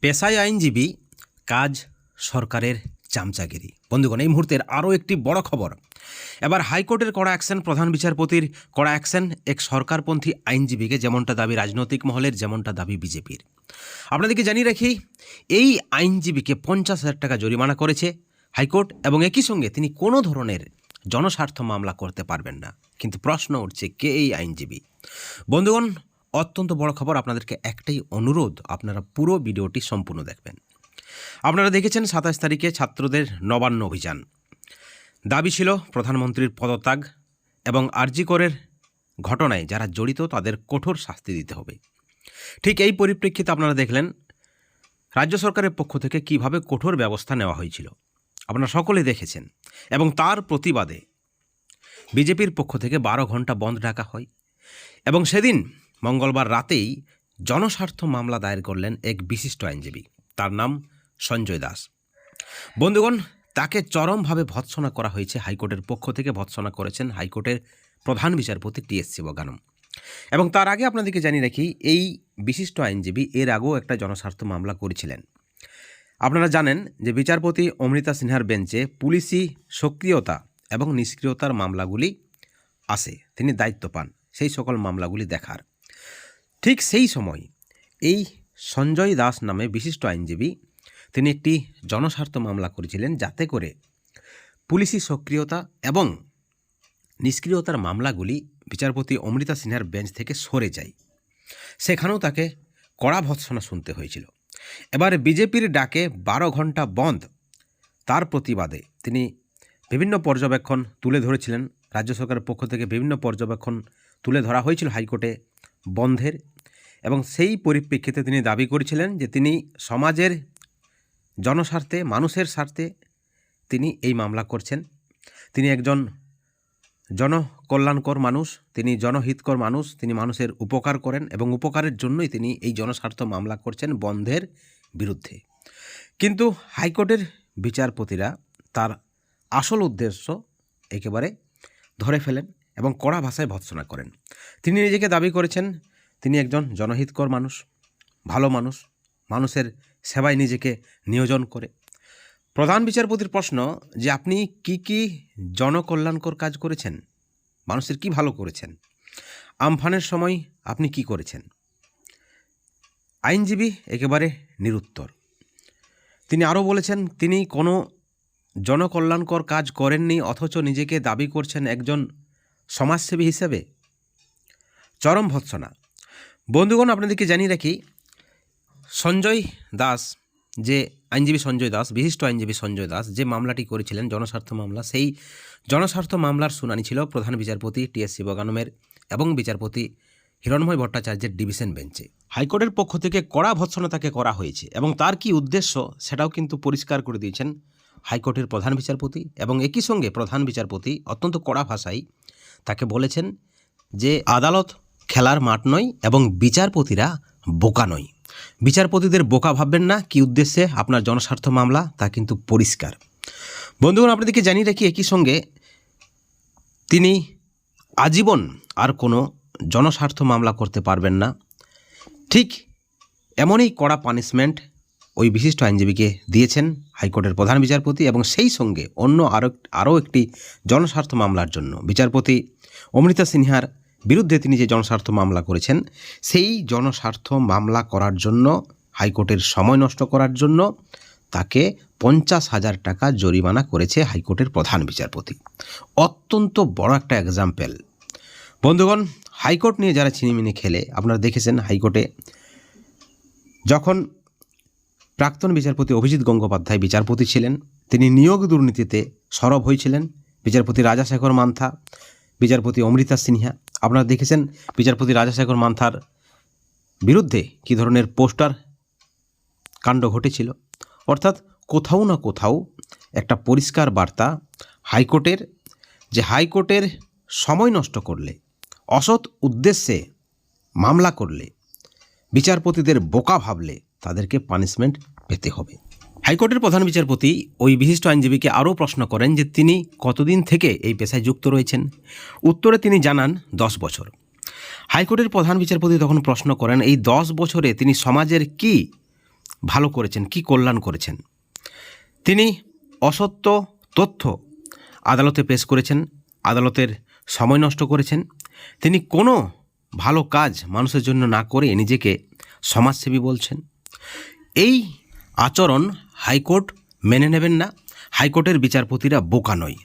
পেশায় আইনজীবী, কাজ সরকারের চামচাগিরি। বন্ধুগণ, এই মুহূর্তের আরও একটি বড় খবর। এবার হাইকোর্টের কড়া অ্যাকশন প্রধান বিচারপতির কড়া অ্যাকশন এক সরকারপন্থী আইনজীবীকে যেমনটা দাবি রাজনৈতিক মহলের, যেমনটা দাবি বিজেপির। আপনাদেরকে জানিয়ে রাখি, এই আইনজীবীকে পঞ্চাশ হাজার টাকা জরিমানা করেছে হাইকোর্ট এবং একই সঙ্গে তিনি কোনো ধরনের জনস্বার্থ মামলা করতে পারবেন না। কিন্তু প্রশ্ন উঠছে, কে এই আইনজীবী? বন্ধুগণ অত্যন্ত বড় খবর আপনাদেরকে একটাই অনুরোধ, আপনারা পুরো ভিডিওটি সম্পূর্ণ দেখবেন। আপনারা দেখেছেন সাতাশ তারিখে ছাত্রদের নবান্ন অভিযান। দাবি ছিল প্রধানমন্ত্রীর পদত্যাগ এবং আরজিকরের ঘটনায় যারা জড়িত তাদের কঠোর শাস্তি দিতে হবে। ঠিক এই পরিপ্রেক্ষিতে আপনারা দেখলেন, রাজ্য সরকারের পক্ষ থেকে কীভাবে কঠোর ব্যবস্থা নেওয়া হয়েছিল। আপনারা সকলে দেখেছেন এবং তার প্রতিবাদে বিজেপির পক্ষ থেকে বারো ঘণ্টা বন্ধ ডাকা হয় এবং সেদিন মঙ্গলবার রাতেই জনস্বার্থ মামলা দায়ের করলেন এক বিশিষ্ট আইনজীবী। তার নাম সঞ্জয় দাস। বন্ধুগণ, তাকে চরমভাবে ভৎসনা করা হয়েছে হাইকোর্টের পক্ষ থেকে। ভৎসনা করেছেন হাইকোর্টের প্রধান বিচারপতি টি এস শিবগানম। এবং তার আগে আপনাদেরকে জানিয়ে রাখি, এই বিশিষ্ট আইনজীবী এর আগেও একটা জনস্বার্থ মামলা করেছিলেন। আপনারা জানেন যে বিচারপতি অমৃতা সিনহার বেঞ্চে পুলিশি সক্রিয়তা এবং নিষ্ক্রিয়তার মামলাগুলি আসে তিনি দায়িত্ব পান। সেই সকল মামলাগুলি দেখার। ঠিক সেই সময় এই সঞ্জয় দাস নামে বিশিষ্ট আইনজীবী তিনি একটি জনস্বার্থ মামলা করেছিলেন যাতে করে পুলিশি সক্রিয়তা এবং নিষ্ক্রিয়তার মামলাগুলি বিচারপতি অমৃতা সিনহার বেঞ্চ থেকে সরে যায়। সেখানেও তাকে কড়া ভৎসনা শুনতে হয়েছিল। এবার বিজেপির ডাকে বারো ঘণ্টা বন্ধ। তার প্রতিবাদে তিনি বিভিন্ন পর্যবেক্ষণ তুলে ধরেছিলেন। রাজ্য সরকারের পক্ষ থেকে বিভিন্ন পর্যবেক্ষণ তুলে ধরা হয়েছিল হাইকোর্টে। বন্ধের এবং সেই পরিপ্রেক্ষিতে তিনি দাবি করেছিলেন যে তিনি সমাজের জনস্বার্থে, মানুষের স্বার্থে তিনি এই মামলা করছেন। তিনি একজন জনকল্যাণকর মানুষ, তিনি জনহিতকর মানুষ, তিনি মানুষের উপকার করেন এবং উপকারের জন্যই তিনি এই জনস্বার্থ মামলা করছেন বন্ধের বিরুদ্ধে। কিন্তু হাইকোর্টের বিচারপতিরা তার আসল উদ্দেশ্য একেবারে ধরে ফেলেন। এবং কড়া ভাষায় ভৎসনা করেন। তিনি নিজেকে দাবি করেছেন, তিনি একজন জনহিতকর মানুষ, ভালো মানুষ, মানুষের সেবায় নিজেকে নিয়োজন করে। প্রধান বিচারপতির প্রশ্ন যে আপনি কি কি জনকল্যাণকর কাজ করেছেন? মানুষের কি ভালো করেছেন? আমফানের সময় আপনি কি করেছেন? আইনজীবী একেবারে নিরুত্তর। তিনি আরও বলেছেন, তিনি কোনো জনকল্যাণকর কাজ করেননি, অথচ নিজেকে দাবি করছেন একজন সমাজসেবী হিসেবে চরম ভৎসনা। বন্ধুগণ, আপনাদেরকে জানিয়ে রাখি, সঞ্জয় দাস যে আইনজীবী সঞ্জয় দাস, বিশিষ্ট আইনজীবী সঞ্জয় দাস যে মামলাটি করেছিলেন, জনস্বার্থ মামলা, সেই জনস্বার্থ মামলার শুনানি ছিল প্রধান বিচারপতি টি এস শিবগানমের এবং বিচারপতি হিরণময় ভট্টাচার্যের ডিভিশন বেঞ্চে। হাইকোর্টের পক্ষ থেকে কড়া ভৎসনা তাকে করা হয়েছে এবং তার কি উদ্দেশ্য সেটাও কিন্তু পরিষ্কার করে দিয়েছেন হাইকোর্টের প্রধান বিচারপতি এবং একই সঙ্গে প্রধান বিচারপতি অত্যন্ত কড়া ভাষায় তাকে বলেছেন যে আদালত খেলার মাঠ নয় এবং বিচারপতিরা বোকা নয়। বিচারপতিদের বোকা ভাববেন না, কি উদ্দেশ্যে আপনার জনস্বার্থ মামলা তা কিন্তু পরিষ্কার। বন্ধুগণ, আপনাদেরকে জানিয়ে রাখি একই সঙ্গে তিনি আজীবন আর কোনো জনস্বার্থ মামলা করতে পারবেন না। ঠিক এমনই কড়া পানিশমেন্ট ওই বিশিষ্ট আইনজীবীকে দিয়েছেন হাইকোর্টের প্রধান বিচারপতি এবং সেই সঙ্গে অন্য আরও আরও একটি জনস্বার্থ মামলার জন্য। বিচারপতি অমৃতা সিনহার বিরুদ্ধে তিনি যে জনস্বার্থ মামলা করেছেন, সেই জনস্বার্থ মামলা করার জন্য, হাইকোর্টের সময় নষ্ট করার জন্য তাকে পঞ্চাশ হাজার টাকা জরিমানা করেছে হাইকোর্টের প্রধান বিচারপতি। অত্যন্ত বড় একটা এক্সাম্পল বন্ধুগণ, হাইকোর্ট নিয়ে যারা ছিনিমিনি খেলে, আপনারা দেখেছেন হাইকোর্টে যখন প্রাক্তন বিচারপতি অভিজিৎ গঙ্গোপাধ্যায় বিচারপতি ছিলেন। তিনি নিয়োগ দুর্নীতিতে সরব হয়েছিলেন। বিচারপতি রাজাশেখর মান্থা, বিচারপতি অমৃতা সিনহা। আপনারা দেখেছেন বিচারপতি রাজাশেখর মান্থার বিরুদ্ধে কী ধরনের পোস্টার কাণ্ড ঘটেছিল। অর্থাৎ কোথাও না কোথাও একটা পরিষ্কার বার্তা হাইকোর্টের যে হাইকোর্টের সময় নষ্ট করলে, অসৎ উদ্দেশ্যে মামলা করলে, বিচারপতিদের বোকা ভাবলে তাদেরকে পানিশমেন্ট পেতে হবে। হাইকোর্টের প্রধান বিচারপতি ওই বিশিষ্ট আইনজীবীকে আরও প্রশ্ন করেন যে তিনি কতদিন থেকে এই পেশায় যুক্ত রয়েছেন। উত্তরে তিনি জানান, দশ বছর। হাইকোর্টের প্রধান বিচারপতি তখন প্রশ্ন করেন, এই দশ বছরে তিনি সমাজের কি ভালো করেছেন, কি কল্যাণ করেছেন? তিনি অসত্য তথ্য আদালতে পেশ করেছেন, আদালতের সময় নষ্ট করেছেন। তিনি কোনো ভালো কাজ মানুষের জন্য না করে নিজেকে সমাজসেবী বলছেন। এই আচরণ হাইকোর্ট মেনে নেবেন না। হাইকোর্টের বিচারপতিরা বোকা নয়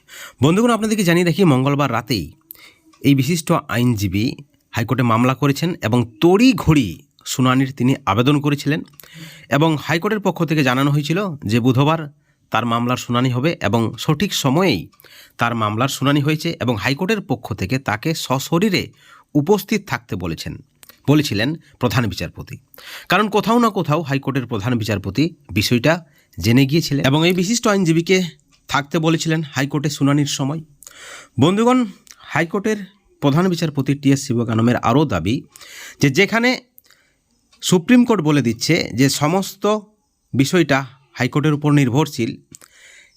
বন্ধুগণ, আপনাদেরকে জানিয়ে রাখি, মঙ্গলবার রাতেই এই বিশিষ্ট আইনজীবী হাইকোর্টে মামলা করেছেন এবং তড়ি ঘড়ি শুনানির তিনি আবেদন করেছিলেন এবং হাইকোর্টের পক্ষ থেকে জানানো হয়েছিল যে বুধবার তার মামলার শুনানি হবে এবং সঠিক সময়েই তার মামলার শুনানি হয়েছে এবং হাইকোর্টের পক্ষ থেকে তাকে সশরীরে উপস্থিত থাকতে বলেছেন। বলেছিলেন প্রধান বিচারপতি। কারণ কোথাও না কোথাও হাইকোর্টের প্রধান বিচারপতি বিষয়টা জেনে গিয়েছিলেন এবং এই বিশিষ্ট আইনজীবীকে থাকতে বলেছিলেন হাইকোর্টে শুনানির সময়। বন্ধুগণ, হাইকোর্টের প্রধান বিচারপতি টি এস শিবকানমের আরও দাবি যে যেখানে সুপ্রিম কোর্ট বলে দিচ্ছে যে সমস্ত বিষয়টা হাইকোর্টের উপর নির্ভরশীল,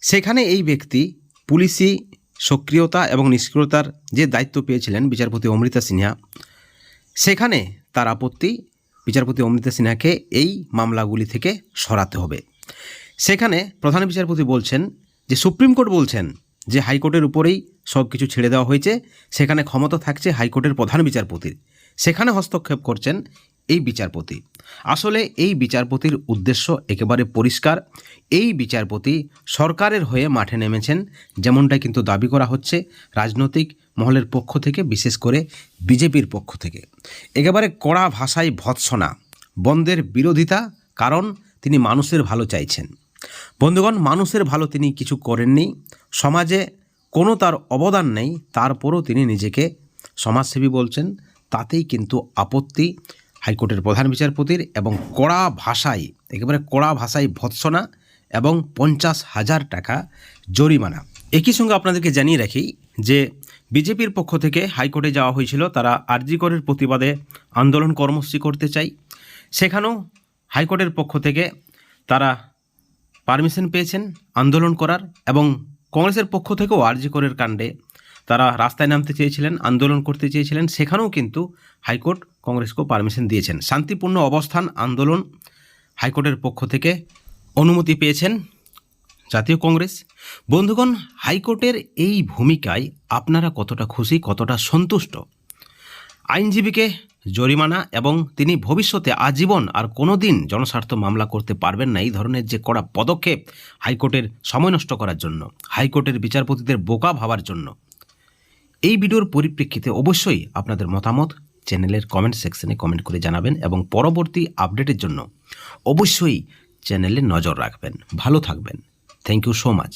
সেখানে এই ব্যক্তি পুলিশি সক্রিয়তা এবং নিষ্ক্রিয়তার যে দায়িত্ব পেয়েছিলেন বিচারপতি অমৃতা সিনহা, সেখানে তার আপত্তি বিচারপতি অমৃতা সিনহাকে এই মামলাগুলি থেকে সরাতে হবে। সেখানে প্রধান বিচারপতি বলছেন যে, সুপ্রিম কোর্ট বলছেন যে, হাইকোর্টের উপরেই সব কিছু ছেড়ে দেওয়া হয়েছে, সেখানে ক্ষমতা থাকছে হাইকোর্টের প্রধান বিচারপতির। সেখানে হস্তক্ষেপ করছেন এই বিচারপতি। আসলে এই বিচারপতির উদ্দেশ্য একেবারে পরিষ্কার। এই বিচারপতি সরকারের হয়ে মাঠে নেমেছেন, যেমনটা কিন্তু দাবি করা হচ্ছে রাজনৈতিক মহলের পক্ষ থেকে, বিশেষ করে বিজেপির পক্ষ থেকে। একেবারে কড়া ভাষায় ভৎসনা, বন্ধের বিরোধিতা, কারণ তিনি মানুষের ভালো চাইছেন। বন্ধুগণ, মানুষের ভালো তিনি কিছু করেননি। সমাজে কোনো তার অবদান নেই, তারপরও তিনি নিজেকে সমাজসেবী বলছেন, তাতেই কিন্তু আপত্তি। হাইকোর্টের প্রধান বিচারপতির এবং কড়া ভাষায়, একেবারে কড়া ভাষায় ভৎসনা এবং পঞ্চাশ হাজার টাকা জরিমানা। একই সঙ্গে আপনাদেরকে জানিয়ে রাখি যে বিজেপির পক্ষ থেকে হাইকোর্টে যাওয়া হয়েছিল, তারা আরজিকরের প্রতিবাদে আন্দোলন কর্মসূচি করতে চাই। সেখানেও হাইকোর্টের পক্ষ থেকে তারা পারমিশন পেয়েছেন আন্দোলন করার এবং কংগ্রেসের পক্ষ থেকেও আরজিকরের কাণ্ডে তারা রাস্তায় নামতে চেয়েছিলেন, আন্দোলন করতে চেয়েছিলেন। সেখানেও কিন্তু হাইকোর্ট কংগ্রেসকেও পারমিশন দিয়েছেন। শান্তিপূর্ণ অবস্থান, আন্দোলন হাইকোর্টের পক্ষ থেকে অনুমতি পেয়েছেন জাতীয় কংগ্রেস। বন্ধুগণ, হাইকোর্টের এই ভূমিকায় আপনারা কতটা খুশি, কতটা সন্তুষ্ট? আইনজীবীকে জরিমানা এবং তিনি ভবিষ্যতে আজীবন আর কোনো দিন জনস্বার্থ মামলা করতে পারবেন না, এই ধরনের যে কড়া পদক্ষেপ হাইকোর্টের সময় নষ্ট করার জন্য, হাইকোর্টের বিচারপতিদের বোকা ভাবার জন্য। এই ভিডিওর পরিপ্রেক্ষিতে অবশ্যই আপনাদের মতামত চ্যানেলের কমেন্ট সেকশনে কমেন্ট করে জানাবেন এবং পরবর্তী আপডেটের জন্য অবশ্যই চ্যানেলে নজর রাখবেন। ভালো থাকবেন। Thank you so much